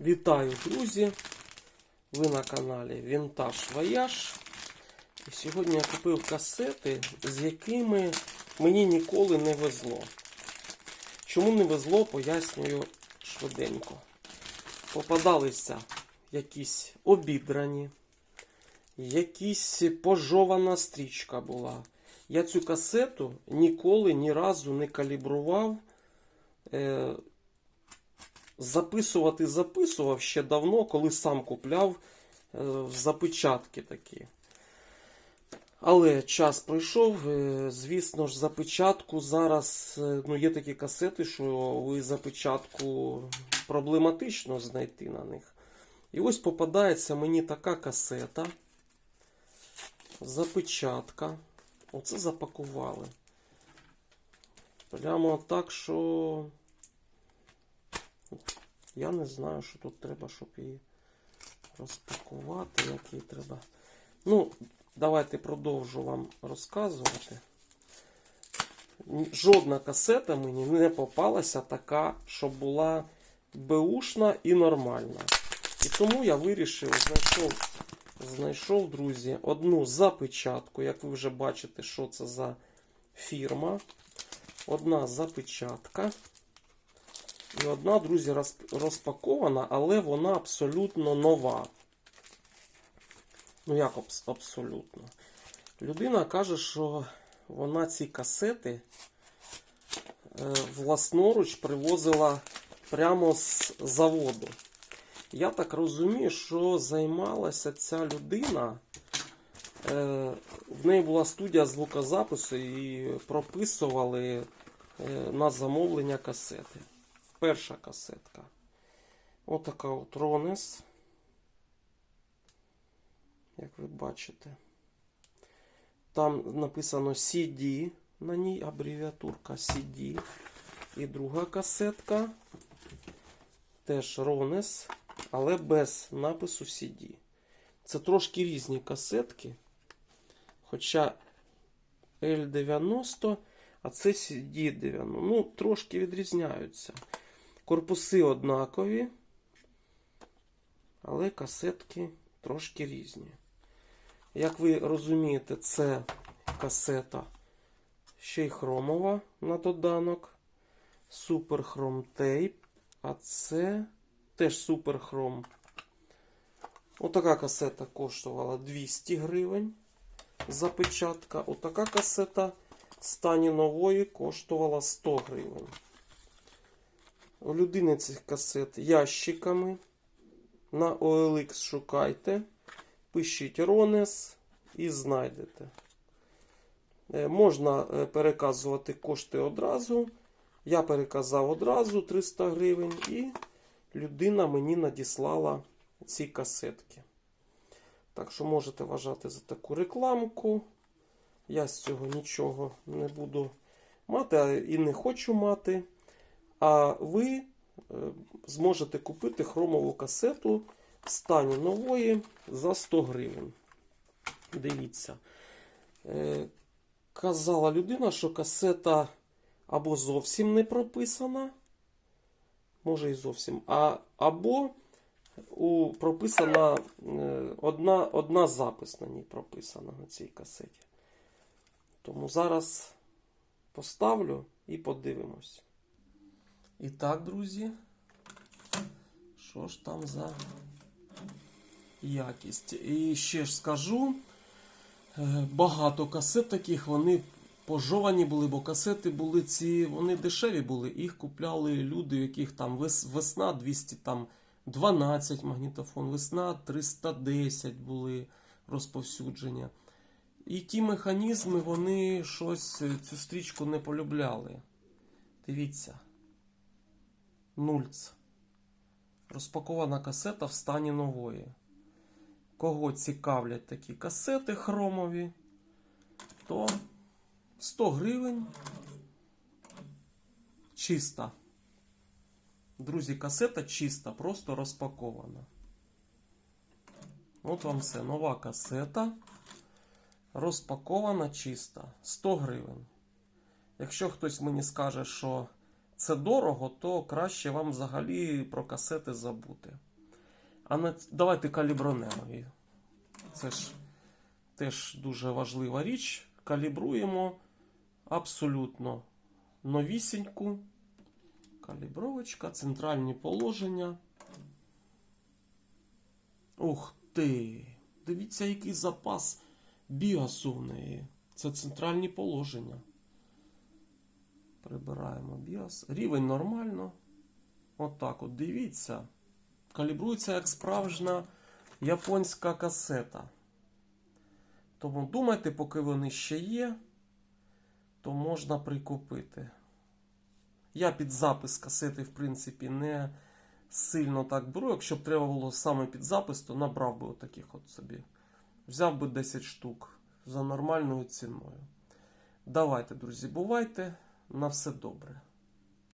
Вітаю, друзі! Ви на каналі Вінтаж Вояж. І сьогодні я купив касети, з якими мені ніколи не везло. Чому не везло, пояснюю швиденько. Попадалися якісь обідрані, якісь пожована стрічка була. Я цю касету ніколи ні разу не калібрував. Записувати записував ще давно, коли сам купляв е, запечатки такі. Але час пройшов, е, звісно ж, запечатку зараз е, ну, є такі касети, що ви запечатку проблематично знайти на них. І ось попадається мені така касета. Запечатка. Оце запакували. Прямо так, що. Я не знаю, що тут треба, щоб її розпакувати, як її треба. Ну, давайте продовжу вам розказувати. Жодна касета мені не попалася така, щоб була беушна і нормальна. І тому я вирішив, знайшов, знайшов, друзі, одну запечатку. Як ви вже бачите, що це за фірма. Одна запечатка. І одна, друзі, розпакована, але вона абсолютно нова. Ну, як абс- абсолютно? Людина каже, що вона ці касети е, власноруч привозила прямо з заводу. Я так розумію, що займалася ця людина. Е, в неї була студія звукозапису і прописували е, на замовлення касети. Перша касетка. Отака от Ронес. Як ви бачите. Там написано CD, на ній абревіатурка CD. І друга касетка. Теж Ронес, але без напису CD. Це трошки різні касетки. Хоча L90, а це CD90. Ну, трошки відрізняються. Корпуси однакові, але касетки трошки різні. Як ви розумієте, це касета ще й хромова на доданок. Супер хром тейп. А це теж супер хром. Отака касета коштувала 200 гривень. Запечатка. Отака касета в стані нової коштувала 100 гривень. Людини цих касет ящиками. На OLX шукайте. Пишіть Ронес і знайдете. Е, Можна е, переказувати кошти одразу. Я переказав одразу 300 гривень, і людина мені надіслала ці касетки. Так що можете вважати за таку рекламку. Я з цього нічого не буду мати а і не хочу мати. А ви е, зможете купити хромову касету в стані нової за 100 гривень. Дивіться. Е, Казала людина, що касета або зовсім не прописана, може і зовсім, а, або у, прописана е, одна, одна запис на ній прописана на цій касеті. Тому зараз поставлю і подивимось. І так, друзі, що ж там за якість? І ще ж скажу, е, багато касет таких, вони пожовані були, бо касети були ці, вони дешеві були. Їх купляли люди, у яких там весна 200, там 12 магнітофон, весна 310 були розповсюдження. І ті механізми, вони щось е, цю стрічку не полюбляли. Дивіться. Нульц. Розпакована касета в стані нової. Кого цікавлять такі касети хромові, то 100 гривень. Чиста. Друзі, касета чиста, просто розпакована. От вам все. Нова касета. Розпакована чиста. 100 гривень. Якщо хтось мені скаже, що це дорого, то краще вам взагалі про касети забути. А на... давайте калібронемо. Це ж теж дуже важлива річ. Калібруємо абсолютно новісіньку. Калібровочка, центральні положення. Ух ти! Дивіться, який запас біасу в неї. Це центральні положення. Прибираємо біас. Рівень нормально. Отак от, дивіться. Калібрується як справжня японська касета. Тому думайте, поки вони ще є, то можна прикупити. Я під запис касети, в принципі, не сильно так беру. Якщо б треба було саме під запис, то набрав би отаких от собі. Взяв би 10 штук за нормальною ціною. Давайте, друзі, бувайте. На все добре.